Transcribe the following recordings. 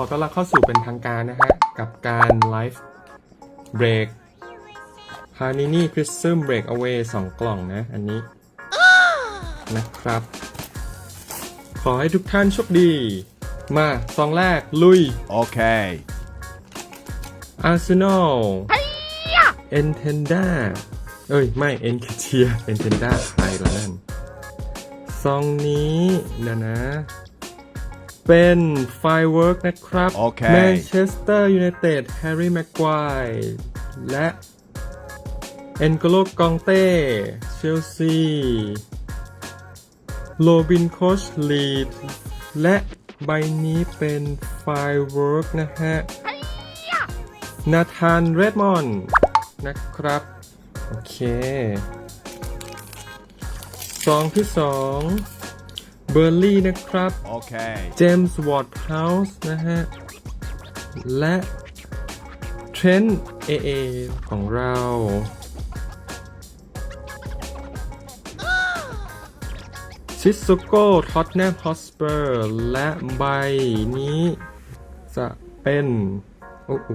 ขอต้อนรับเข้าสู่เป็นทางการนะฮะ กับการไลฟ์เบรก p a n i n i Prism Breakaway 2กล่องนะ อันนี้ นะครับ ขอให้ทุกท่านโชคดี มาซองแรก ลุย Okay. Arsenal e n t e n d a เอ้ย ไม่ e n c a t i a e n t e n d a ใครละนั่น ซองนี้นะนะ เป็น Firework นะครับโอเค Manchester United Harry Maguire และ e n g o l o Conte Chelsea โลบินโคชลีดและใบนี้เป็น Firework นะฮะ นาธานเรดมอนด์นะครับ โอเคซองที่สอง เบอร์ลี่นะครับ Okay. เจมส์วอร์ดเฮาส์นะฮะ และเทรนต์เอเอของเราซิสโก้ท็อตแนมฮอสเปอร์ และใบนี้จะเป็น โอ้โห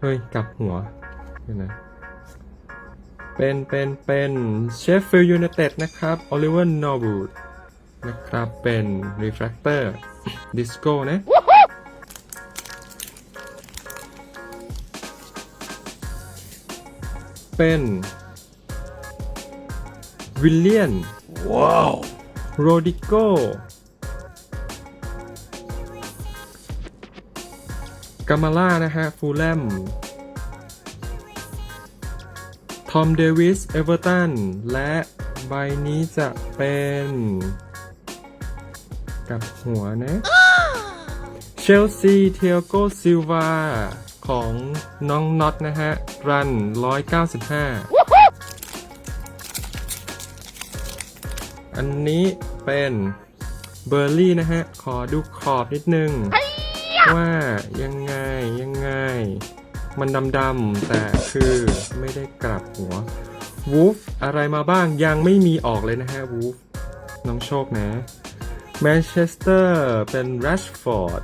เฮ้ย กลับหัวเดี๋ยวนะ เป็นเป็นเป็นเชฟฟิลด์ยูไนเต็ดนะครับโอลิเวอร์นอร์วูดนะครับเป็น Refractor Disco นะเป็นวิลเลียน Whoa. โรดิโกกามาล่านะฮะฟูลแลม ทอมเดวิส เอเวอร์ตัน และใบนี้จะเป็น กับหัวนะ เชลซี เทียโกซิลวา ของน้องน็อตนะฮะ รัน 195 อันนี้เป็นเบอร์ลี่นะฮะ ขอดูขอบนิดนึง ว่ายังไงยังไง มันดำๆแต่คือไม่ได้กลับหัววูฟอะไรมาบ้างยังไม่มีออกเลยนะฮะวูฟน้องโชคนะแมนเชสเตอร์เป็นแรชฟอร์ด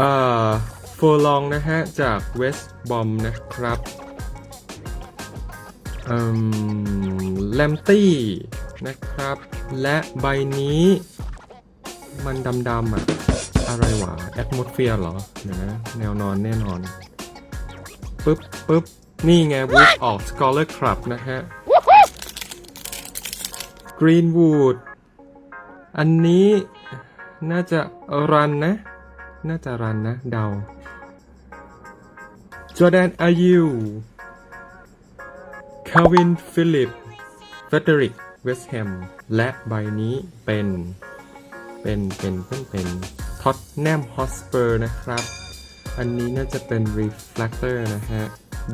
อ่อโฟลองนะฮะ จากเวสต์บอมนะครับอืมแลมตี้นะครับ และใบนี้มันดำๆอะ อะไรวะแอ m o ม p h เ r e เหรอเดี๋ยวนะแนวนอนแน่นอนปึ๊บปึ๊บนี่ไงวูฟออก Scholar Club นะฮะ Greenwood อันนี้น่าจะรันนะ น่าจะรันนะ เดา Jordan Ayew Calvin Phillips Frederick West Ham และใบนี้เป็น เป็น เป็นเป็นเป็น ท็อตแนมฮอสเปอร์นะครับ อันนี้น่าจะเป็น Reflector นะฮะ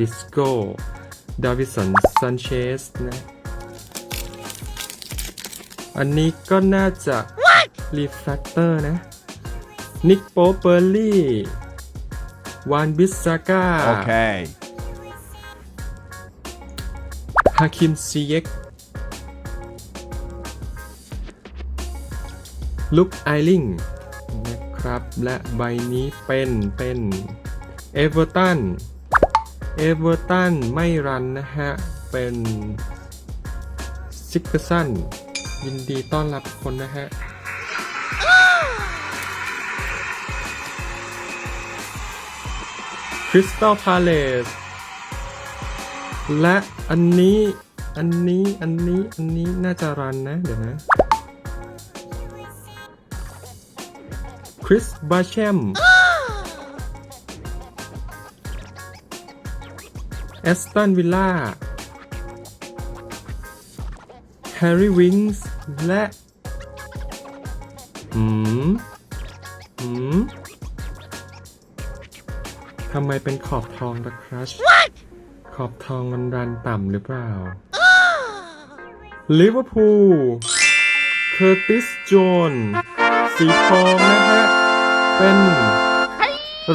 Disco Davison Sanchez นะ อันนี้ก็น่าจะ Reflector นะนิกโปเปอร์ลี่วานบิสซาก้า Okay. ฮาคิมซีเยกลุกไอลิง นะครับ และใบนี้เป็นเป็นเอเวอร์ตันเอเวอร์ตันไม่รันนะฮะ เป็นซิกเกอร์สันยินดีต้อนรับคนนะฮะคริสตัลพาเลสและอันนี้ อันนี้ อันนี้ อันนี้น่าจะรันนะ เดี๋ยวนะ คริสบาเชมเอสตันวิลล่าแฮร์รี่วิงส์และหืมหืมทำไมเป็นขอบทองล่ะครัช ขอบทองมันรันต่ำหรือเปล่าลิเวอร์พูลเคอร์ติส โจนสี ทองนะฮะ เป็น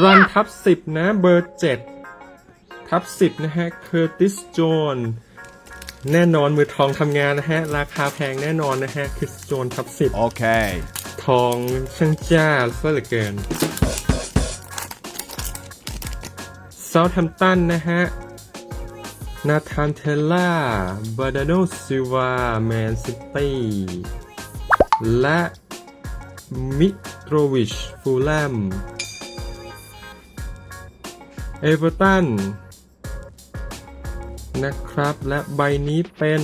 รันทับสิบนะเบอร์เจ็ดทับสิบนะฮะเคอร์ติสโจนแน่นอนมือทองทำงานนะฮะ ราคาแพงแน่นอนนะฮะคริสโจนทับสิบ Okay. ทองช่างจ้าซะเหลือเกินเซาท์แฮมป์ตันนะฮะนาธานเทลล่าบาดาโนซิวาแมนซิตี้และ มิโตรวิช ฟูลแลม เอเวอร์ตัน นะครับ และใบนี้เป็น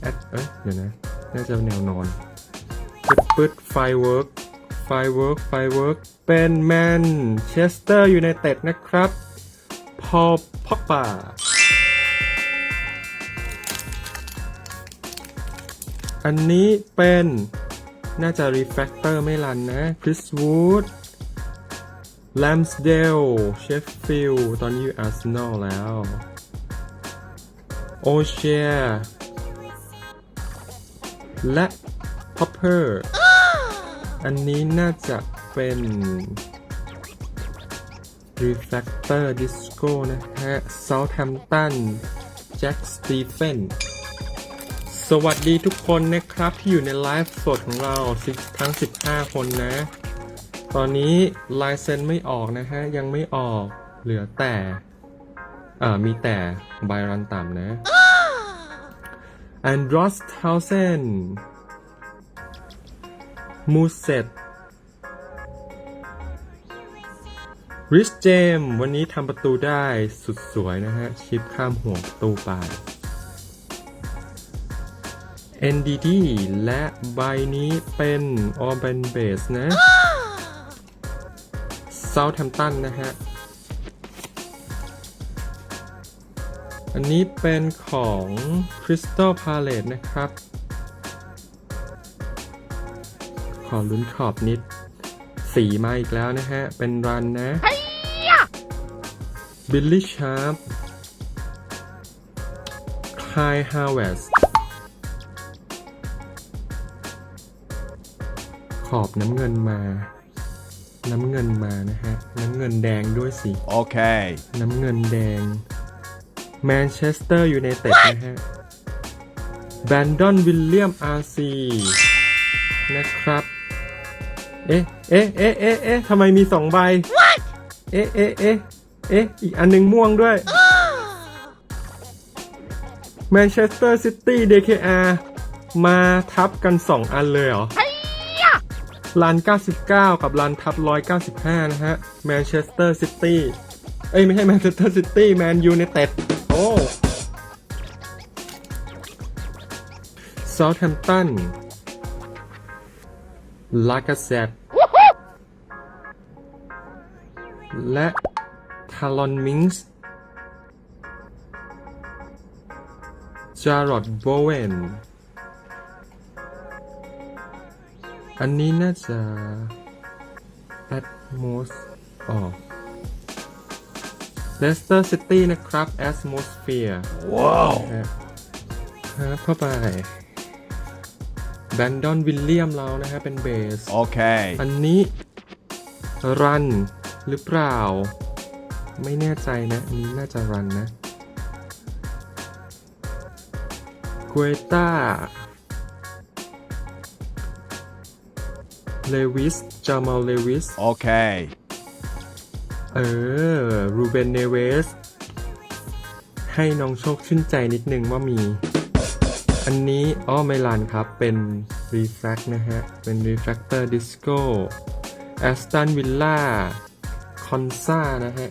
แอดเอ้ยเดี๋ยวนะ น่าจะแนวนอนปึ๊ดปึ๊ดไฟเวิร์กไฟเวิร์กไฟเวิร์กเป็นแมนเชสเตอร์ยูไนเต็ดนะครับ พอพ็อกป่าอันนี้เป็น น่าจะรีแฟกเตอร์ไม่รันนะคริสวูดแลมสเดลเชฟฟิลตอนนี้อยู่อาร์เซนอลแล้วโอเชียและพ o ปเปอร์อันนี้น่าจะเป็น Reflector Disco นะฮะ Southampton Jack Stephen สวัสดีทุกคนนะครับที่อยู่ในไลฟ์สดของเราทั้ง 15 คนนะ ตอนนี้ลายเซ็นไม่ออกนะฮะ ยังไม่ออกเหลือแต่อ่ามีแต่ใบรันต่ำนะ and Ross Townsend มูเซตริชเจมวันนี้ทำประตูได้สุดสวยนะฮะ ชิปข้ามห่วประตูไป NDD และใบนี้เป็น Urban Base นะ Southampton นะฮะ อันนี้เป็นของ Crystal Palace นะครับ ขอลุ้นขอบนิด สีมาอีกแล้วนะฮะ เป็นรันนะบิลลี่ชาร์ปคายฮาวเวส ขอบน้ำเงินมา น้ำเงินมานะฮะ น้ำเงินแดงด้วยสิ Okay. น้ำเงินแดงแมนเชสเตอร์ยูไนเต็ดนะฮะแบนดอนวิลเลียมอาร์ซีนะครับ เอ๊ะ เอ๊ะ เอ๊ะ เอ๊ะ เอ๊ะทำไมมีสองใบ เอ๊ะ เอ๊ะ เอ๊ะ เอ๊ะ อีกอันหนึงม่วงด้วยแมนเชสเตอร์ซิตี้ DKR มาทับกัน2อันเลยเหรอ ลัน 99 กับลันทับ 195 นะฮะ แมนเชสเตอร์ซิตี้ เอ้ย ไม่ใช่แมนเชสเตอร์ซิตี้ แมนยูไนเต็ด โอ้เซาท์แฮมป์ตัน ลากาเซตและทารอนมิงส์ จารอดโบเวน อันนี้น่าจะ Atmos อ๋อเลสเตอร์ซิตี้นะครับ Atmosphere Wow. ครับเข้าไปแบนดอนวิลเลียมเรานะฮะเป็นเบส Okay. อันนี้ รัน หรือเปล่า ไม่แน่ใจนะอันนี้น่าจะรันนะก u เต้า เลวิส จามาลเลวิส Okay. เออ รูเบน เนเวส ให้น้องโชคชื่นใจนิดนึงว่ามี อันนี้อ้อไม่ลานครับ เป็น Refract นะฮะ เป็น Refractor Disco Aston Villa c o n s a นะฮะ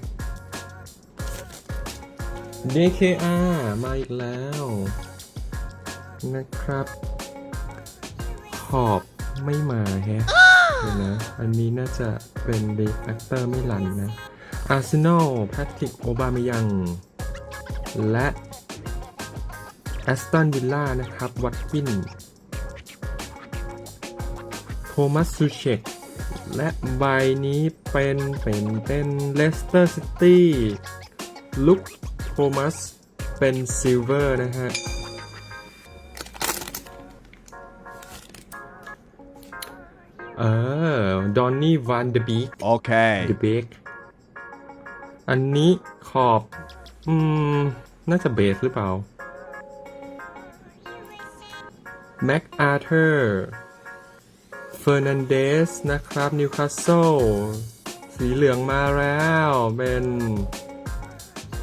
DKR มาอีกแล้ว นะครับ ขอบไม่มาแฮะ เดี๋ยวนะ อันนี้น่าจะเป็นเ e แฟกเตอร์ไม่หลันนะ อาร์เซนอล แพทริก โอบามยัง และแอสตันวิลล่านะครับ วัตกิน โทมัสซูเชกและใบนี้เป็นเป็นเป็นเลสเตอร์ซิตี้ลุคโทมัสเป็นซิลเวอร์นะฮะ เออ ดอนนี่วันเดบี Okay. The Big อันนี้ขอบ อืม น่าจะเบสหรือเปล่า แม็กอาร์เธอร์ เฟอร์นันเดสนะครับ นิวคาสเซิล สีเหลืองมาแล้ว เป็น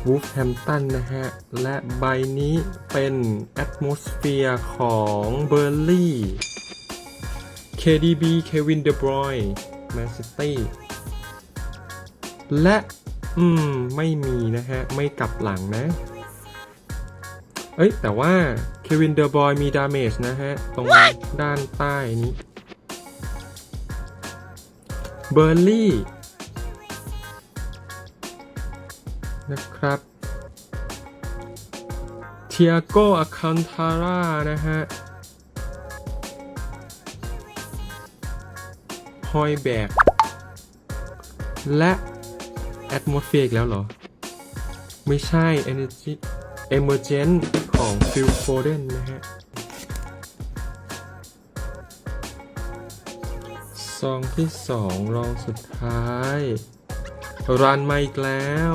วูฟแฮมตันนะฮะ และใบนี้เป็นแอตโมสเฟียร์ของเบอร์ลี่ KDB เควินเดบรอยแมนซิตี้และ อืม ไม่มีนะฮะ ไม่กลับหลังนะ เอ้ย แต่ว่าเควินเดอบอยมีดาเมจนะฮะ ตรงด้านใต้นี้เบอร์ลี่ นะครับเทียโกอาคันทาร่านะฮะ อยแบก และแอ m มสเฟียอีกแล้วเหรอ ไม่ใช่ Energy Emergent ของ Phil Foden นะฮะซองที่สองรองสุดท้าย รันมาอีกแล้ว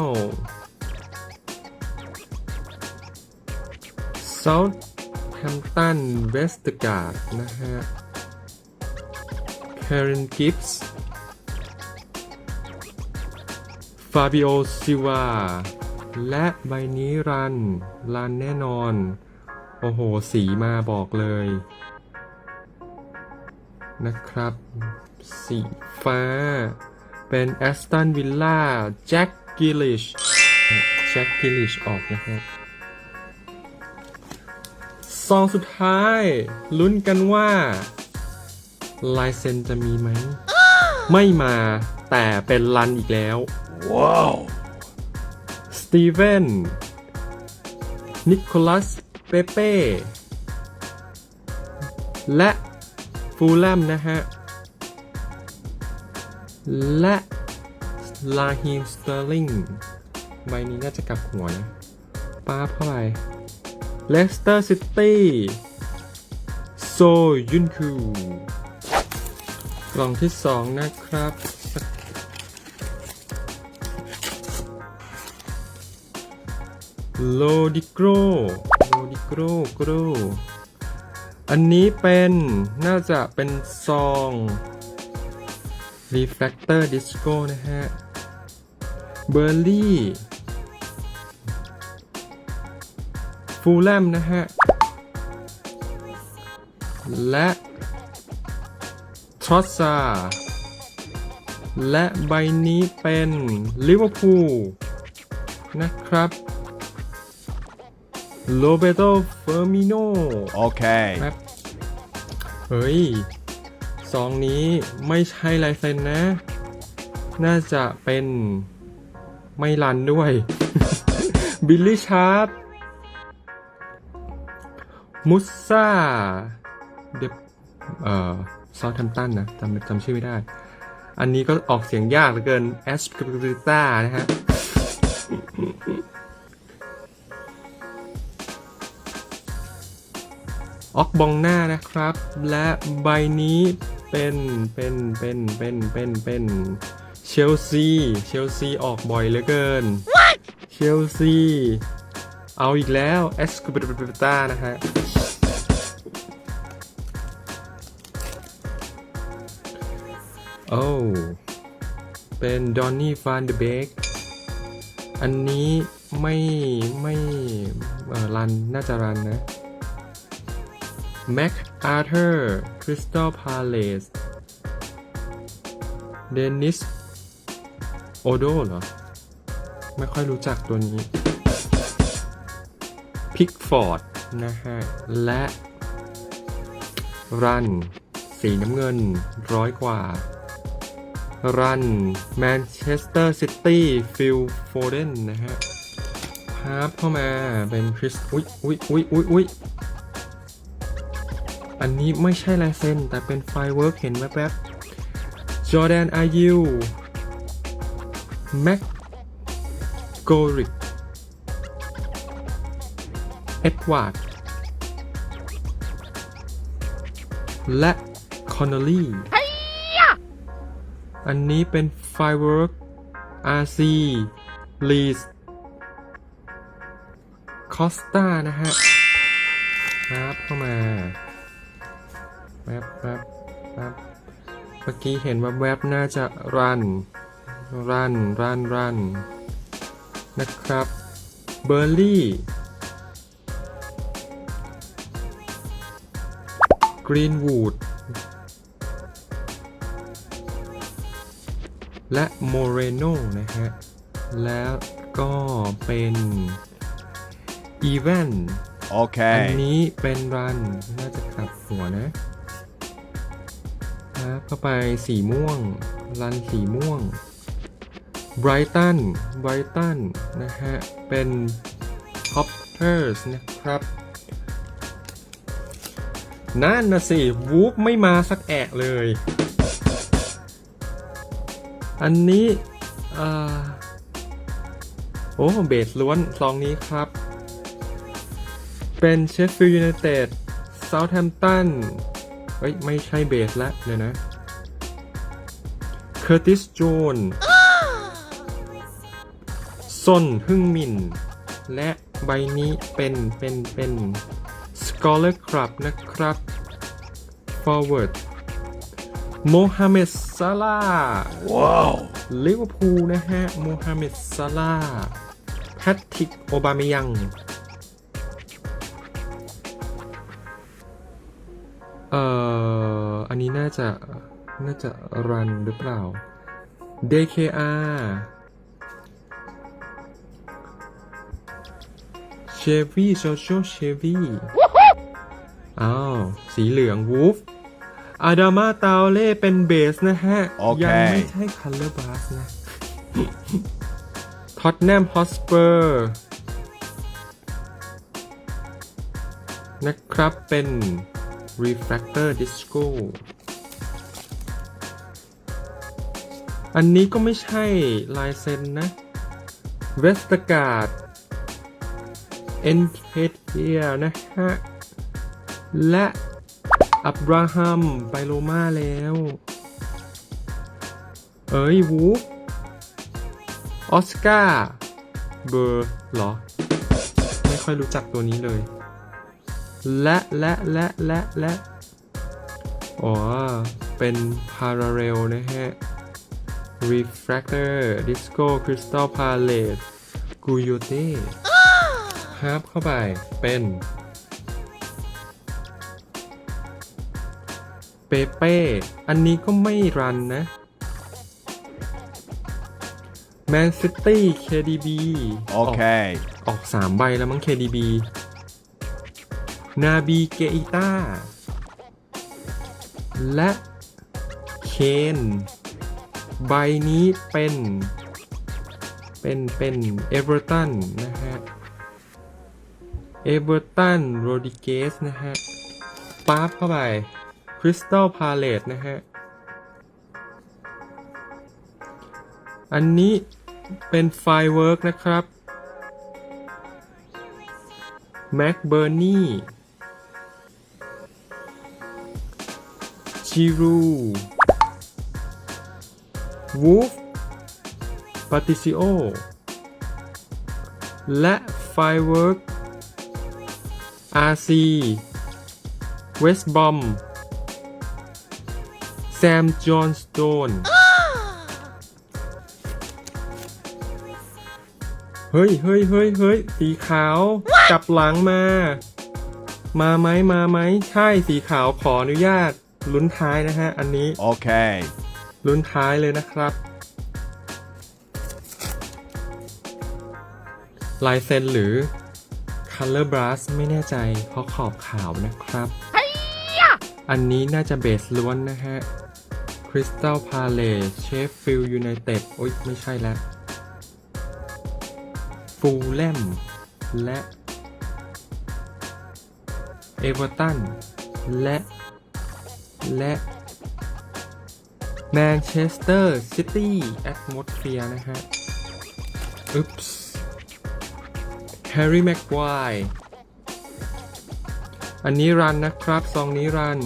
Southampton Westgard นะฮะ Karen Gibbs Fabio Silva และใบนี้รัน รันแน่นอน โอ้โห สีมาบอกเลย นะครับ สีฟ้า เป็นแอสตันวิลล่าแจ็คกิลิชแจ็คกิลิชออกนะฮะซองสุดท้าย ลุ้นกันว่า ลายเซ็นจะมีไหม ไม่มาแต่เป็นรันอีกแล้ว ว้าว สตีเวนนิโคลัส เปเป้ และฟูลแลมนะฮะ และลาฮิมสเตอร์ลิงใบนี้น่าจะกลับหัวนะป้าบเข้าไปเลสเตอร์ซิตี้โซยุนคูก ล่องที่สองนะครับ โลดิโกรโลดิโกรโกรอันนี้เป็นน่าจะเป็นซอง Reflector Disco นะฮะ เบอร์ลี่ ฟูลแลมนะฮะ และ ทรอสซา และใบนี้เป็นลิเวอร์พูลนะครับโรเบโตเฟอร์มิโน Okay. ครับเฮ้ยซองนี้ไม่ใช่ลายเซ็นนะ น่าจะเป็นไม่รันด้วย บิลลี่ชาร์ปมุสซาเดบเอ่อ ซาทัมตันนะจำจำชื่อไม่ได้ อันนี้ก็ออกเสียงยากเหลือเกินแอสกริต้านะฮะออกบองหน้านะครับ และใบนี้เป็นเป็นเป็นเป็นเป็นเป็นเชลซีเชลซีออกบ่อยเหลือเกินเชลซีเอาอีกแล้วเอสคูเบตตานะฮะ โอ้เป็นดอนนี่ฟานเดเบกอันนี้ไม่ไม่รันน่าจะรันนะแม็กอาร์เธอร์คริสตัลพาเลสเดนิสโอโดเหรอ ไม่ค่อยรู้จักตัวนี้พิกฟอร์ดนะฮะ และรัน สีน้ำเงินร้อยกว่า รันแมนเชสเตอร์ซิตี้ฟิลโฟเดนนะฮะพาบเข้ามาเป็นคริสอุ๊ยอุ๊ยอุ๊ยอุ๊ยอุ๊ยอันนี้ไม่ใช่ลายเซ็นแต่เป็นไฟเวิร์กเห็นแวบๆจอแดนอายูแม็กโกริกเอ็ดวาร์ดและคอนเนลลี่ อันนี้เป็นไฟเวิร์ก RC ลีสคอสตานะฮะครับเข้ามาแวบแวบแวบเมื่อกี้เห็นว่าแวบน่าจะรัน รัน รัน รัน นะครับ เบอร์รี่ กรีนวูด และโมเรโนนะฮะ แล้วก็เป็นอีเวนอัน Okay. นี้เป็นรัน น่าจะกลับหัวนะครับเข้าไปสีม่วง รันสีม่วงไบรตันไบรตันนะฮะ เป็น Poppers นะครับนั่นนะสิวูฟไม่มาสักแอะเลย อันนี้โอ้เบสล้วนซองนี้ครับ เป็นเชฟฟิลด์ยูไนเต็ดเซาท์แฮมป์ตันเฮ้ย ไม่ใช่เบสละเดี๋ยวนะเคอร์ติสโจนซนฮึ่งมิน และใบนี้เป็นเป็นเป็นสกอเลอร์ครับนะครับ forward โมฮัมเหม็ดซาลา Whoa. ลิเวอร์พูลนะฮะ โมฮัมเหม็ดซาลาแพทริกโอบาเมยัง เอ่อ อันนี้น่าจะ น่าจะรันหรือเปล่า DKR เชฟวี่โชโชเชวี่อ้าว สีเหลืองวูฟ อาดามาตาเล่เป็นเบสนะฮะ โอเค ยัไม่ใช่คัลเลอร์บ s สนะท็อตแนมฮอสเปอร์นะครับเป็น Refractor Disco อันนี้ก็ไม่ใช่ลายเซ็นนะเวสตการ์ดเอ็นเพเทียนะฮะ และ อับราฮัม ไปโรมาแล้ว เอ้ย วูฟออสการ์ เบอร์เหรอ ไม่ค่อยรู้จักตัวนี้เลย และและและและและอ๋อ เป็น Parallel นะฮะ Refractor Disco Crystal Palette g u y o t e ฮาร์ปเข้าไปเป็น เปเป้ อันนี้ก็ไม่รันนะ Man City KDB ออก Okay. ออกสามใบแล้วมั้ง KDB นาบีเกอิต้า และเคนใบนี้เป็น เป็นเป็นเอเวอร์ตันนะฮะ เอเวอร์ตันโรดิเกสนะฮะป๊าบเข้าไป คริสตัลพาเลตนะฮะ อันนี้เป็นไฟเวิร์กนะครับแม็กเบอร์นี่จิรูวูฟปาติซิโอ และไฟเวิร์กอาร์ซีเวสบอม แซม จอห์นสโตน เฮ้ยเฮ้ยเฮ้ยเฮ้ยสีขาวกลับหลังมา มาไหมมาไหม ใช่สีขาวขออนุญาต ลุ้นท้ายนะฮะ อันนี้ Okay. ลุ้นท้ายเลยนะครับ ลายเซ็นหรือ Color Brush ไม่แน่ใจ เพราะขอบขาวนะครับ อันนี้น่าจะเบสล้วนนะฮะ Crystal Palace Sheffield United โอ๊ย ไม่ใช่แล้วฟูลแลมและเอเวอร์ตันและ และแมนเชสเตอร์ซิตี้แอตมอสเฟียนะฮะอึปส์แฮร์รี่แม็กควายอันนี้รันนะครับ ซองนี้รัน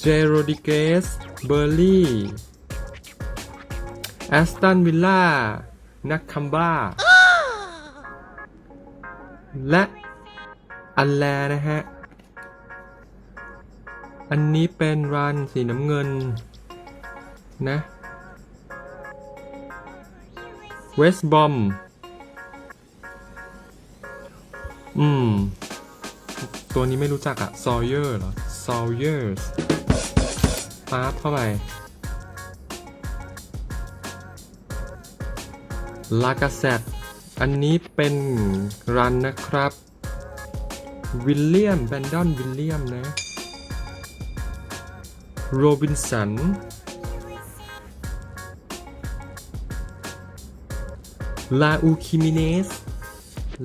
เจโรดิเกส เบอร์ลี่แอสตันวิลล่า นักคัมบ้า และอันแลนะฮะ อันนี้เป็นรันสีน้ำเงิน นะเวสบอม อืม ตัวนี้ไม่รู้จักอะซอเยอร์เหรอซอเยอร์ ปั๊บเข้าไปลากาเซตอันนี้เป็นรันนะครับ วิลเลียมแบนดอนวิลเลียมนะ โรบินสัน ลาอูคิมิเนส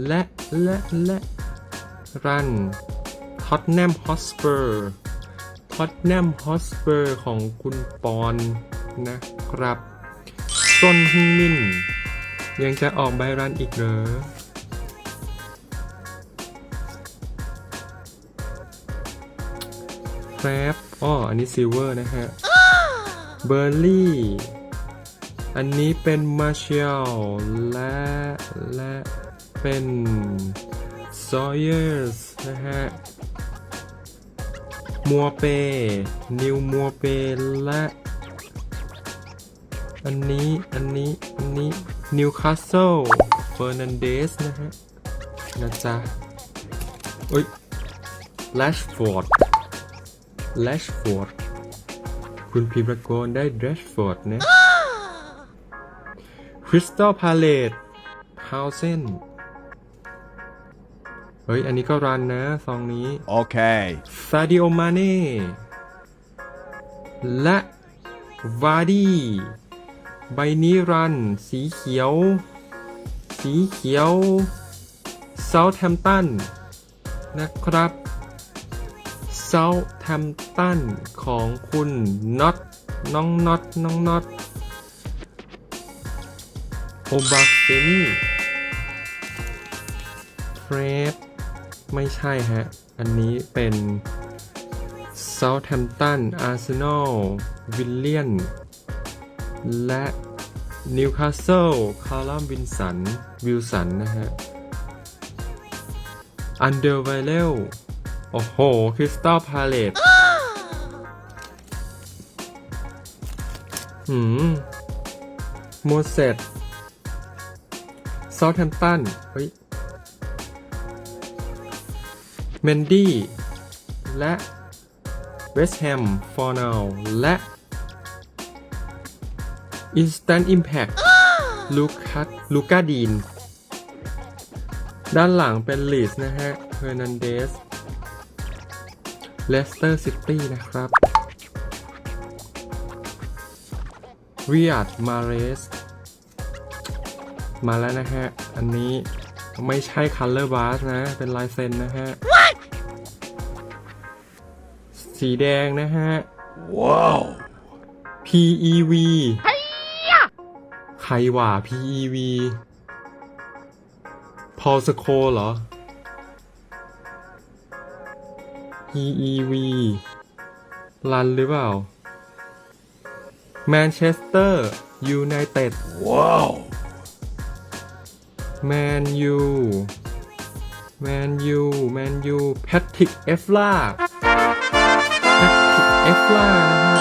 และ และ และ รัน ท็อตแนมฮอสเปอร์ ท็อตแนมฮอสเปอร์ของคุณปอนนะครับต้นฮึงมิน ยังจะออกใบรันอีกเหรอแฟบอ้ออันนี้ซิลเวอร์นะฮะ เบอร์รี่ อันนี้เป็นมาเชียลและ และเป็นซอ y เยอร์สนะฮะ มัวเป นิวมัวเป และ อันนี้ อันนี้ อันนี้ นิวคาสเซิล เฟอร์นันเดสนะฮะ นะจ๊ะเอ้ยแลชฟอร์ดแลชฟอร์ดคุณพีประกนได้แลชฟอร์ดนะคริสตัลพาเลตฮาวเซนเฮ้ย อันนี้ก็รันนะซองนี้ Okay. ซาดิโอมาเน่และวาดีใบนี้รัน สีเขียว สีเขียวเซาท์แฮมตันนะครับเซาท์แฮมตันของคุณน็อตน้องน็อตน้องน็อตโอบาเฟนี่เฟรดไม่ใช่ฮะ อันนี้เป็น Southampton Arsenal วิลเลียน และ Newcastle คาร์ลัมวินสัน วิลสันนะฮะ อันเดอร์ไวเลลโอ้โห คริสตัลพาเลตหืมโมเสสเซาท์แฮมป์ตัน เฮ้ย เมนดี้ และ เวสต์แฮมฟอร์นลและ Instant Impact ลูคัสลูกาดีน ด้านหลังเป็นลีสนะฮะเ e อร์นันเดสเลสเตอร์ซิตี้นะครับริยดมาเรส มาแล้วนะฮะ อันนี้ไม่ใช่ Color b a r นะ เป็นลายเซ็นนะฮะ สีแดงนะฮะ Wow. PEV ใครว่า PEV พอสโคเหรอ PEV รันหรือเปล่า แมนเชสเตอร์ยูไนเต็ด Wow. แมนยู แมนยู แมนยู แพทริก เอฟล่า แพ